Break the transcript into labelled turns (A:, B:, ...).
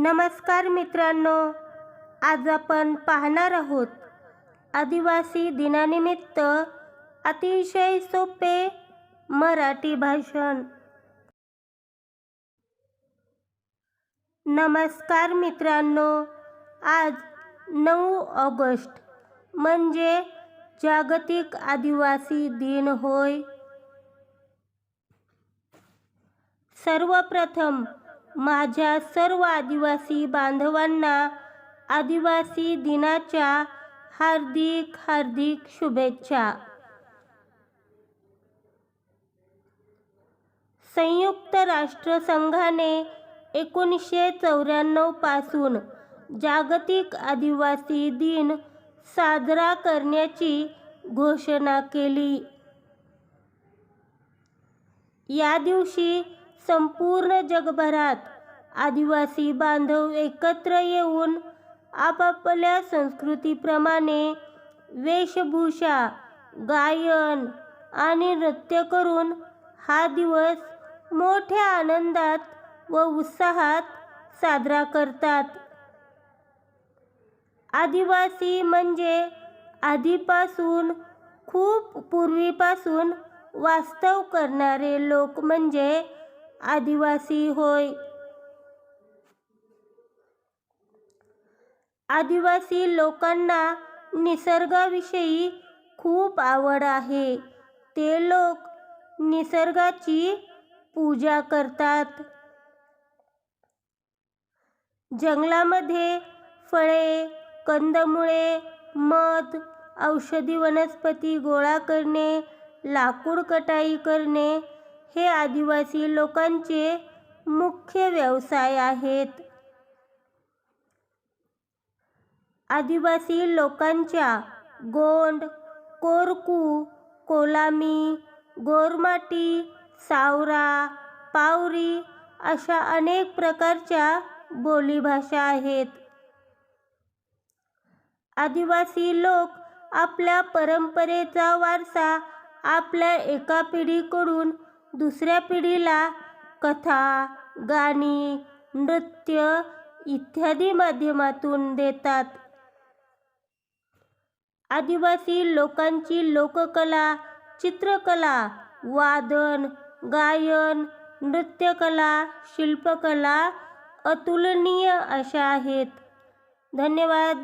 A: नमस्कार मित्रांनो आज आपण पाहणार आहोत आदिवासी दिनानिमित्त अतिशय सोपे मराठी भाषण. नमस्कार मित्रांनो आज नऊ ऑगस्ट म्हणजे जागतिक आदिवासी दिन होय. सर्वप्रथम माझ्या सर्व आदिवासी बांधवांना आदिवासी दिनाच्या हार्दिक हार्दिक शुभेच्छा. संयुक्त राष्ट्रसंघाने एकोणीसशे चौऱ्याण्णवपासून जागतिक आदिवासी दिन साजरा करण्याची घोषणा केली. या दिवशी संपूर्ण जगभरात आदिवासी बांधव एकत्र येऊन आपापल्या संस्कृतीप्रमाणे वेशभूषा गायन आणि नृत्य करून हा दिवस मोठ्या आनंदात व उत्साहात साजरा करतात. आदिवासी म्हणजे आधीपासून खूप पूर्वीपासून वास्तव करणारे लोक म्हणजे आदिवासी होय. आदिवासी लोकांना निसर्गाविषयी खूप आवड आहे. ते लोक निसर्गाची पूजा करतात. जंगलामध्ये फळे कंदमुळे मध औषधी वनस्पती गोळा करणे लाकूड कटाई करणे हे आदिवासी लोकांचे मुख्य व्यवसाय आहेत. आदिवासी लोकांच्या गोंड कोरकू कोलामी गोरमाटी सावरा पावरी अशा अनेक प्रकारच्या बोलीभाषा आहेत. आदिवासी लोक आपल्या परंपरेचा वारसा आपल्या एका पिढीकडून दुसऱ्या पिढीला कथा गाणी नृत्य इत्यादी माध्यमातून देतात. आदिवासी लोकांची लोककला चित्रकला वादन गायन नृत्यकला शिल्पकला अतुलनीय अशा आहेत. धन्यवाद.